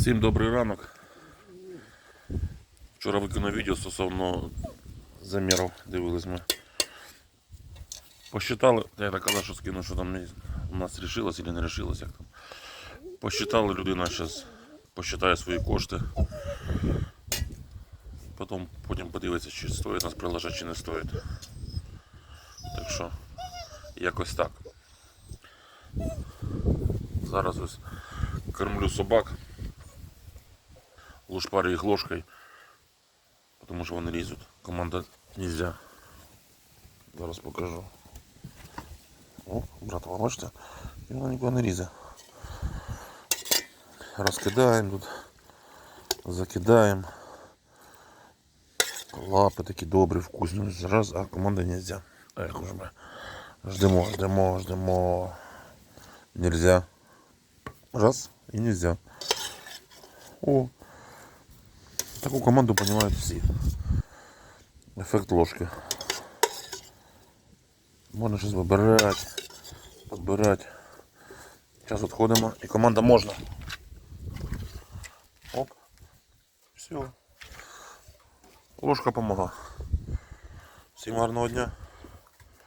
Всім добрий ранок. Вчора виконав відео стосовно замірів, дивились ми. Посчитали, я так казав, що скину, що там у нас рішилось чи не рішилось, як там. Посчитали, людина зараз посчитає свої кошти. Потім, потім подивиться, чи стоїть нас приложити, чи не стоїть. Так що, якось так. Зараз ось кормлю собак. Лушпарю їх ложкою, тому що вони лізуть. Команда нельзя. Зараз покажу. О, братва, бачите? І вона нікого не лізе. Розкидаємо тут, закидаємо. Лапи такі добрі, вкусні. Раз, а команда нельзя. Ех, уж ми. Ждемо, ждемо, ждемо. Нельзя. Раз и нельзя. О, таку команду розуміють всі. Ефект ложки. Можна щось вибирати, підбирати. Зараз відходимо і команда можна. Оп. Все. Ложка помогла. Всім гарного дня.